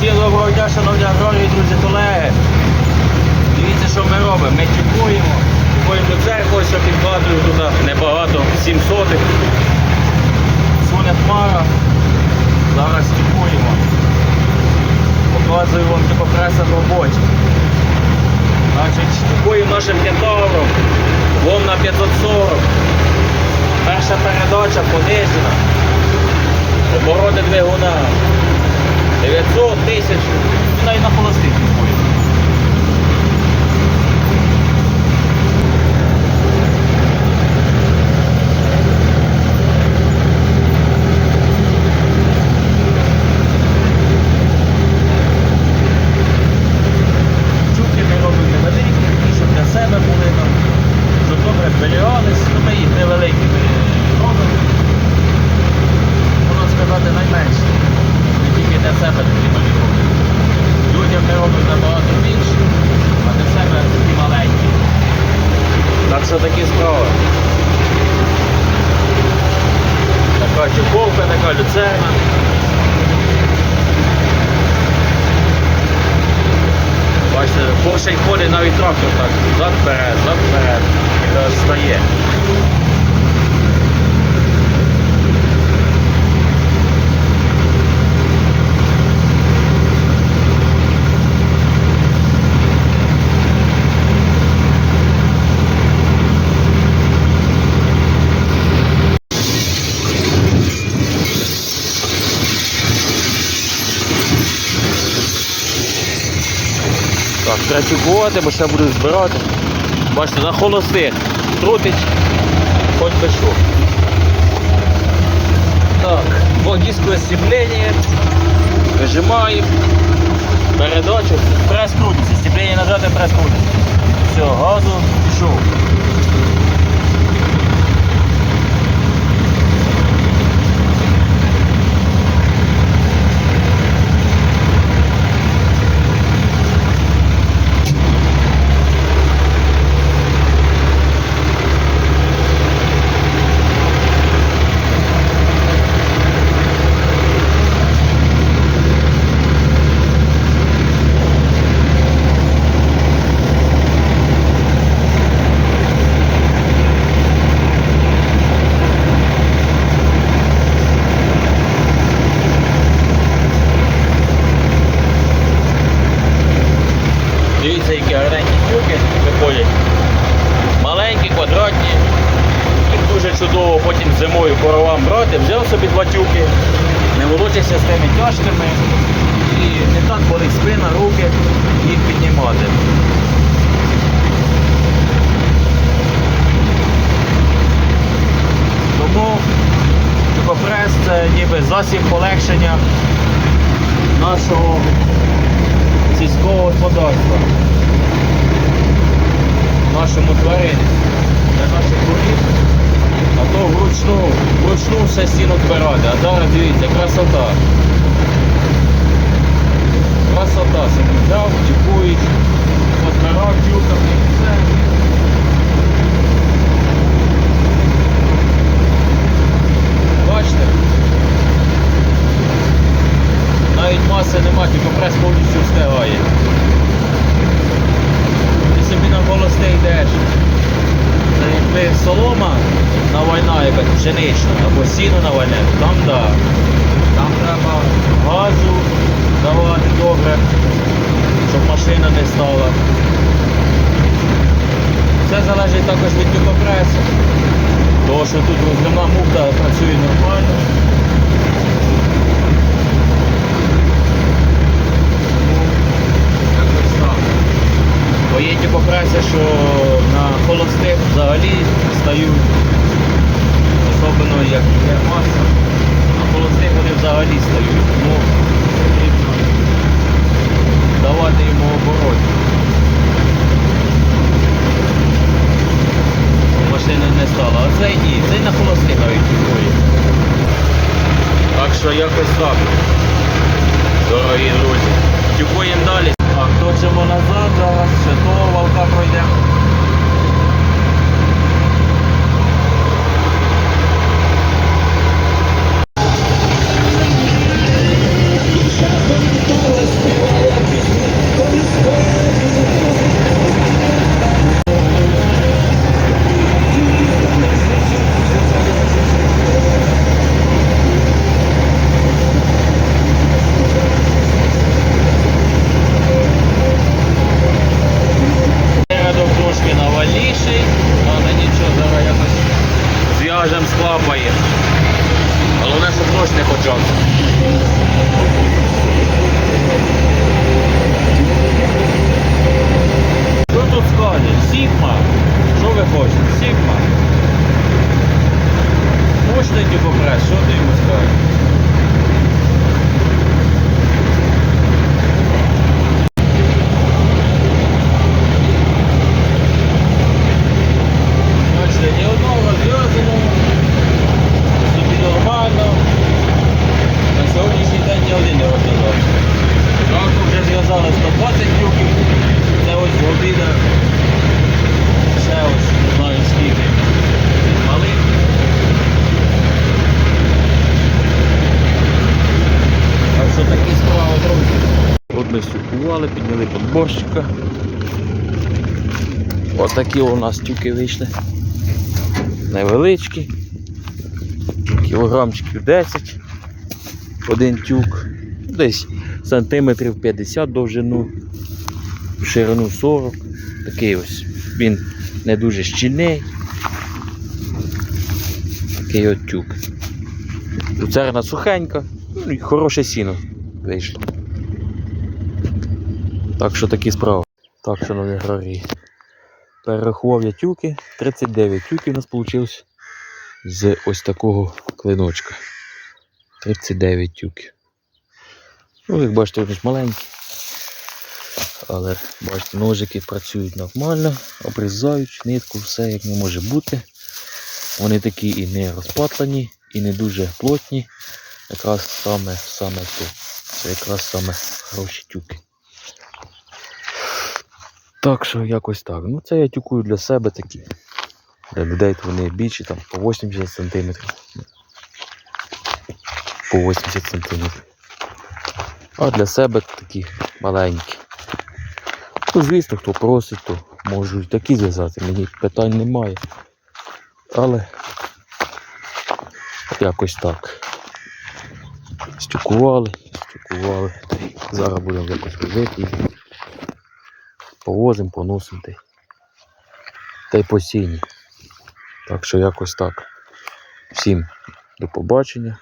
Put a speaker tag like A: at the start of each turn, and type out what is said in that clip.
A: Всім доброго дня, шановні аграрії, друзі, колеги. Дивіться, що ми робимо. Ми тюкуємо. Тюкуємо до церкви, що підкладую туди небагато, 7 сотих. Хмара. Зараз тюкуємо. Показую вам типопреса роботі. Значить, тюкуємо нашим кентавром. Вон на 540. Перша передача понижена. Обороти двигуна. 900 тисяч. Навіть на холостих купує. Чубки ми робимо невеликі, такі, щоб для себе були там, щоб добре зберігались, ну ми їх невеликі ми робимо. Можна сказати найменші. Не тільки для себе такі малі робимо. Людям ми робимо набагато більше, а для себе такі маленькі. Так що такі справи. Така чуковка, така люцерна. Бачите, поршень ходить навіть трактор так. Зад вперед, зад вперед. І стає. Так, треба чекувати, бо ще буду збирати. Бачите, на холостих. Трутить, хоч би що. Так, двохдискове стіплення, Вижимаємо. Передачу. Прес крутиться. стіплення нажати, прес крутиться. Все, газу пішов. Дивіться, які гарненькі тюки виходять. Маленькі, квадратні. Їх дуже чудово потім зимою коровам брати. Взяв собі два тюки, не волочишся з тими тяжками. І не так болить спина, руки їх піднімати. Тому тюкопрес це ніби засіб полегшення нашого сільського господарства. Нашому тварині. Для наших корів. А то вручну, вручну все сіно збирати. А зараз дивіться, красота. Красота собі взяв, тюкують, позбирав тюками і все. Бачите? Навіть маси нема, тільки прес повністю встигає. Ти собі на холосте йдеш. Якби солома навальна, якась пшенична, або сіно навальне, там да. Там треба газу давати добре, щоб машина не стала. Все залежить також від тюкопресу. Тому що тут розливна муфта працює нормально. Якось так. Бо що на холостих взагалі стають, особливо як маса, на холостих вони взагалі стають. Тому потрібно давати йому оборот. Щоб Машина не стала. А цей ні, цей на холостих навіть тікує. Так що якось так. Дорогі друзі. Тюкуємо далі. Так, точимо назад, зараз ще того হয়ে
B: যায় справа, друзі.
A: От ми стюкували, підняли подборщика. Такі у нас тюки вийшли. Невеличкі. Кілограмчиків 10. Один тюк. Десь сантиметрів 50 довжину, в ширину 40. Такий ось. Він не дуже щільний. Такий от тюк. Люцерна сухенька, ну і хороше сіно вийшло. Так що такі справи. Так, шановні аграрії. Перерахував тюки. 39 тюків у нас вийшло з ось такого клиночка. 39 тюків. Ну, як бачите, вони ж маленькі. Але бачите, ножики працюють нормально, обрізають нитку, все як не може бути. Вони такі і не розпатлені, і не дуже плотні. Якраз саме саме то. Це якраз саме хороші тюки. Так що якось так. Ну це я тюкую для себе такі. Для людей то вони більші, там по 80 см. По 80 см. А для себе такі маленькі. Ну, звісно, хто просить, то можу такі зв'язати. Мені питань немає. Але якось так. Стюкували, стюкували. Зараз будемо якось робити. Повозимо, поносимо та й- й. Так що якось так. Всім до побачення.